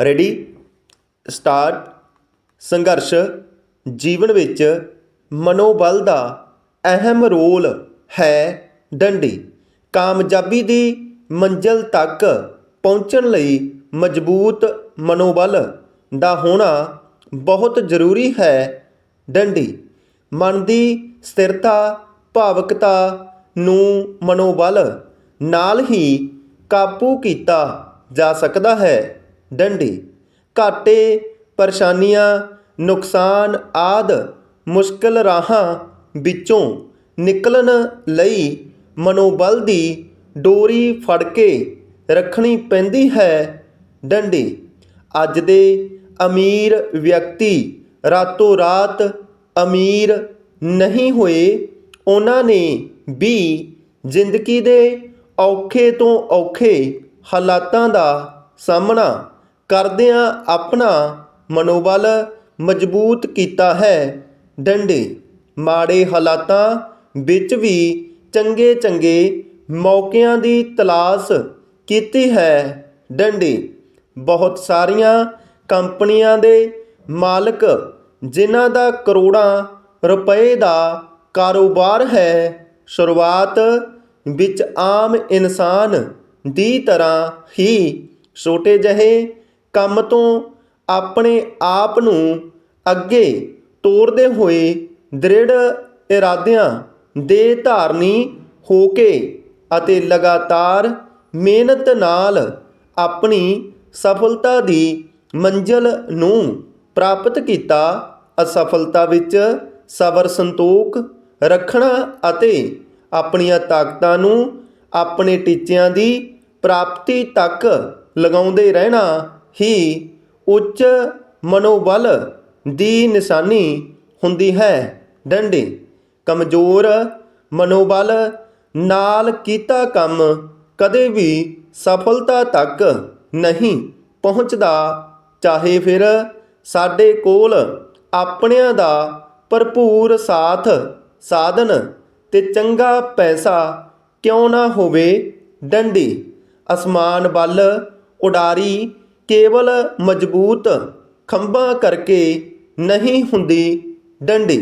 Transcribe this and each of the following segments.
Ready start ਸੰਘਰਸ਼, ਜੀਵਨ ਵਿੱਚ ਮਨੋਬਲ ਦਾ ਅਹਿਮ ਰੋਲ ਹੈ ਡੰਡੀ। ਕਾਮਯਾਬੀ ਦੀ ਮੰਜ਼ਿਲ ਤੱਕ ਪਹੁੰਚਣ ਲਈ ਮਜ਼ਬੂਤ ਮਨੋਬਲ ਦਾ ਹੋਣਾ ਬਹੁਤ ਜ਼ਰੂਰੀ ਹੈ ਡੰਡੀ। ਮਨ ਦੀ ਸਥਿਰਤਾ, ਭਾਵਕਤਾ ਨੂੰ ਮਨੋਬਲ ਨਾਲ ਹੀ ਕਾਬੂ ਕੀਤਾ ਜਾ ਸਕਦਾ ਹੈ। ਡੰਡੀ, ਘਾਟੇ, ਪਰੇਸ਼ਾਨੀਆਂ, ਨੁਕਸਾਨ ਆਦਿ ਮੁਸ਼ਕਲ ਰਾਹਾਂ ਵਿੱਚੋਂ ਨਿਕਲਣ ਲਈ ਮਨੋਬਲ ਦੀ ਡੋਰੀ ਫੜ ਕੇ ਰੱਖਣੀ ਪੈਂਦੀ ਹੈ। ਡੰਡੀ, ਅੱਜ ਦੇ ਅਮੀਰ ਵਿਅਕਤੀ ਰਾਤੋਂ ਰਾਤ ਅਮੀਰ ਨਹੀਂ ਹੋਏ। ਉਹਨਾਂ ਨੇ ਵੀ ਜ਼ਿੰਦਗੀ ਦੇ ਔਖੇ ਤੋਂ ਔਖੇ ਹਾਲਾਤਾਂ ਦਾ ਸਾਹਮਣਾ ਕਰਦਿਆਂ ਆਪਣਾ ਮਨੋਬਲ ਮਜ਼ਬੂਤ ਕੀਤਾ ਹੈ। ਡੰਡੇ, ਮਾੜੇ ਹਾਲਾਤਾਂ ਵਿੱਚ ਵੀ ਚੰਗੇ ਚੰਗੇ ਮੌਕਿਆਂ ਦੀ ਤਲਾਸ਼ ਕੀਤੀ ਹੈ। ਡੰਡੇ, ਬਹੁਤ ਸਾਰੀਆਂ ਕੰਪਨੀਆਂ ਦੇ ਮਾਲਕ, ਜਿਨ੍ਹਾਂ ਦਾ ਕਰੋੜਾਂ ਰੁਪਏ ਦਾ ਕਾਰੋਬਾਰ ਹੈ, ਸ਼ੁਰੂਆਤ ਵਿੱਚ ਆਮ ਇਨਸਾਨ ਦੀ ਤਰ੍ਹਾਂ ਹੀ ਛੋਟੇ ਜਿਹੇ ਕੰਮ ਤੋਂ ਆਪਣੇ ਆਪ ਨੂੰ ਅੱਗੇ ਤੋਰਦੇ ਹੋਏ ਦ੍ਰਿੜ ਇਰਾਦਿਆਂ ਦੇ ਧਾਰਨੀ ਹੋ ਕੇ ਅਤੇ ਲਗਾਤਾਰ ਮਿਹਨਤ ਨਾਲ ਆਪਣੀ ਸਫਲਤਾ ਦੀ ਮੰਜ਼ਿਲ ਨੂੰ ਪ੍ਰਾਪਤ ਕੀਤਾ, ਅਸਫਲਤਾ ਵਿੱਚ ਸਬਰ ਸੰਤੋਖ ਰੱਖਣਾ ਅਤੇ ਆਪਣੀਆਂ ਤਾਕਤਾਂ ਨੂੰ ਆਪਣੇ ਟੀਚਿਆਂ ਦੀ ਪ੍ਰਾਪਤੀ ਤੱਕ ਲਗਾਉਂਦੇ ਰਹਿਣਾ ਹੀ ਉੱਚ ਮਨੋਬਲ ਦੀ ਨਿਸ਼ਾਨੀ ਹੁੰਦੀ ਹੈ। ਡੰਡੀ, ਕਮਜ਼ੋਰ ਮਨੋਬਲ ਨਾਲ ਕੀਤਾ ਕੰਮ ਕਦੇ ਵੀ ਸਫਲਤਾ ਤੱਕ ਨਹੀਂ ਪਹੁੰਚਦਾ, ਚਾਹੇ ਫਿਰ ਸਾਡੇ ਕੋਲ ਆਪਣਿਆਂ ਦਾ ਭਰਪੂਰ ਸਾਥ, ਸਾਧਨ ਤੇ ਚੰਗਾ ਪੈਸਾ ਕਿਉਂ ਨਾ ਹੋਵੇ। ਡੰਡੀ, ਅਸਮਾਨ ਵੱਲ ਉਡਾਰੀ ਕੇਵਲ ਮਜ਼ਬੂਤ ਖੰਭਾਂ ਕਰਕੇ ਨਹੀਂ ਹੁੰਦੀ ਡੰਡੀ।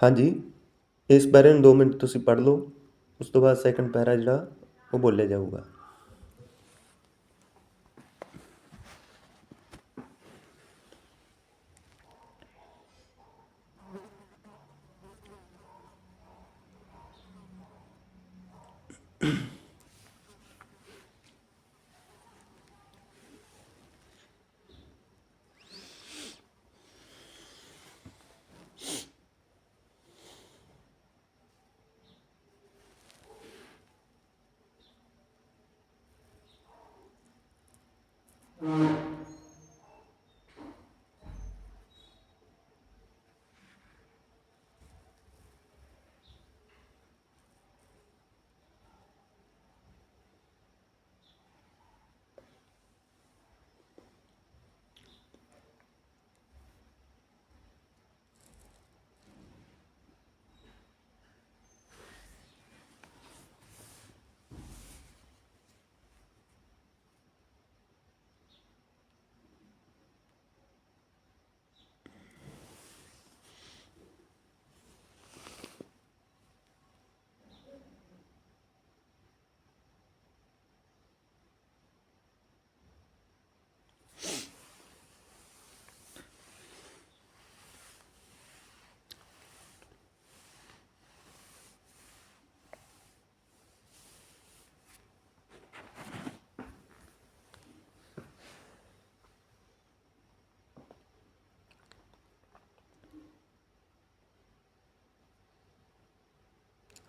ਹਾਂਜੀ, ਇਸ ਪੈਰੇ ਨੂੰ 2 ਮਿੰਟ ਤੁਸੀਂ ਪੜ੍ਹ ਲਓ, ਉਸ ਤੋਂ ਬਾਅਦ ਸੈਕੰਡ ਪੈਰਾ ਜਿਹੜਾ, ਉਹ ਬੋਲਿਆ ਜਾਊਗਾ।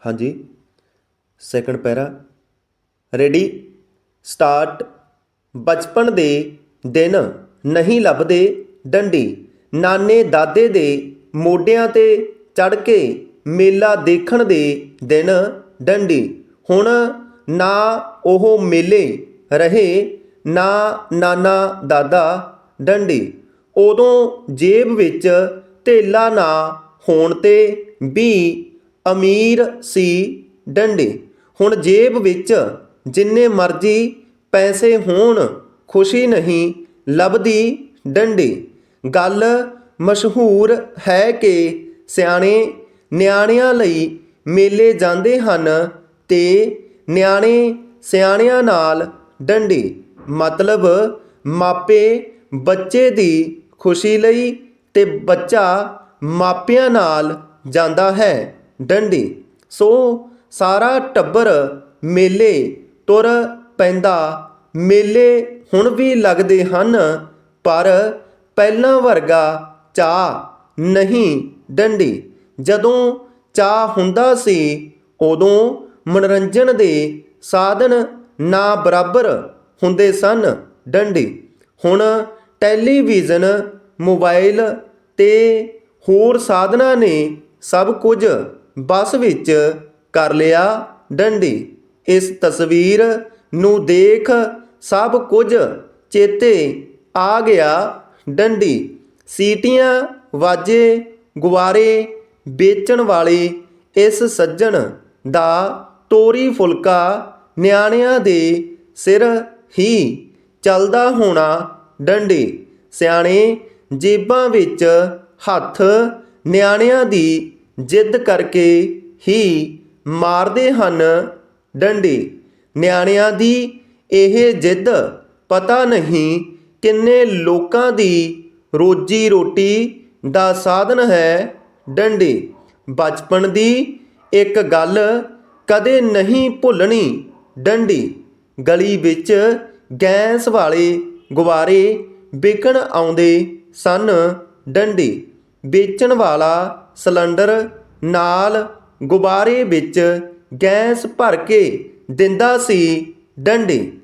ਹਾਂਜੀ। ਸੈਕੰਡ ਪੈਰਾ। ਰੈਡੀ ਸਟਾਰਟ ਬਚਪਨ ਦੇ ਦਿਨ ਨਹੀਂ ਲੱਭਦੇ ਡੰਡੀ। ਨਾਨੇ ਦਾਦੇ ਦੇ ਮੋਢਿਆਂ ਤੇ ਚੜ ਕੇ ਮੇਲਾ ਦੇਖਣ ਦੇ ਦਿਨ ਡੰਡੀ। ਹੁਣ ਨਾ ਉਹ ਮੇਲੇ ਰਹੇ, ਨਾ ਨਾਨਾ ਦਾਦਾ ਡੰਡੀ। ਉਦੋਂ ਜੇਬ ਵਿੱਚ ਧੇਲਾ ਨਾ ਹੋਣ ਤੇ ਵੀ ਅਮੀਰ ਸੀ ਡੰਡੀ। ਹੁਣ ਜੇਬ ਵਿੱਚ ਜਿੰਨੇ ਮਰਜ਼ੀ ਪੈਸੇ ਹੋਣ, ਖੁਸ਼ੀ ਨਹੀਂ ਲੱਭਦੀ ਡੰਡੀ। ਗੱਲ ਮਸ਼ਹੂਰ ਹੈ ਕਿ ਸਿਆਣੇ ਨਿਆਣਿਆਂ ਲਈ ਮੇਲੇ ਜਾਂਦੇ ਹਨ ਤੇ ਨਿਆਣੇ ਸਿਆਣਿਆਂ ਨਾਲ ਡੰਡੀ। ਮਤਲਬ ਮਾਪੇ ਬੱਚੇ ਦੀ ਖੁਸ਼ੀ ਲਈ ਤੇ ਬੱਚਾ ਮਾਪਿਆਂ ਨਾਲ ਜਾਂਦਾ ਹੈ। ਡੰਡੀ। ਸੋ ਸਾਰਾ ਟੱਬਰ ਮੇਲੇ ਤੁਰ ਪੈਂਦਾ। ਮੇਲੇ ਹੁਣ ਵੀ ਲੱਗਦੇ ਹਨ, ਪਰ ਪਹਿਲਾਂ ਵਰਗਾ ਚਾਹ ਨਹੀਂ ਡੰਡੀ। ਜਦੋਂ ਚਾਹ ਹੁੰਦਾ ਸੀ, ਉਦੋਂ ਮਨੋਰੰਜਨ ਦੇ ਸਾਧਨ ਨਾ ਬਰਾਬਰ ਹੁੰਦੇ ਸਨ ਡੰਡੀ। ਹੁਣ ਟੈਲੀਵਿਜ਼ਨ ਮੋਬਾਈਲ ਤੇ ਹੋਰ ਸਾਧਨਾਂ ਨੇ ਸਭ ਕੁਝ ਬੱਸ ਵਿੱਚ ਕਰ ਲਿਆ ਡੰਡੀ। ਇਸ ਤਸਵੀਰ ਨੂੰ ਦੇਖ ਸਭ ਕੁਝ ਚੇਤੇ ਆ ਗਿਆ। ਡੰਡੀ ਸੀਟੀਆਂ ਵਾਜੇ ਗੁਬਾਰੇ ਵੇਚਣ ਵਾਲੇ ਇਸ ਸੱਜਣ ਦਾ ਤੋਰੀ ਫੁਲਕਾ ਨਿਆਣਿਆਂ ਦੇ ਸਿਰ ਹੀ ਚੱਲਦਾ ਹੋਣਾ। ਡੰਡੀ ਸਿਆਣੇ ਜੇਬਾਂ ਵਿੱਚ ਹੱਥ ਨਿਆਣਿਆਂ ਦੀ ਜਿੱਦ ਕਰਕੇ ਹੀ ਮਾਰਦੇ ਹਨ ਡੰਡੀ। ਨਿਆਣਿਆਂ ਦੀ ਇਹ ਜਿੱਦ ਪਤਾ ਨਹੀਂ ਕਿੰਨੇ ਲੋਕਾਂ ਦੀ ਰੋਜੀ ਰੋਟੀ ਦਾ ਸਾਧਨ ਹੈ ਡੰਡੀ। ਬਚਪਨ ਦੀ ਇੱਕ ਗੱਲ ਕਦੇ ਨਹੀਂ ਭੁੱਲਣੀ ਡੰਡੀ। ਗਲੀ ਵਿੱਚ ਗੈਸ ਵਾਲੇ ਗੁਬਾਰੇ ਵਿਕਣ ਆਉਂਦੇ ਸਨ ਡੰਡੀ। ਵੇਚਣ ਵਾਲਾ ਸਿਲੰਡਰ ਨਾਲ ਗੁਬਾਰੇ ਵਿੱਚ ਗੈਸ ਭਰ ਕੇ ਦਿੰਦਾ ਸੀ ਡੰਡੀ।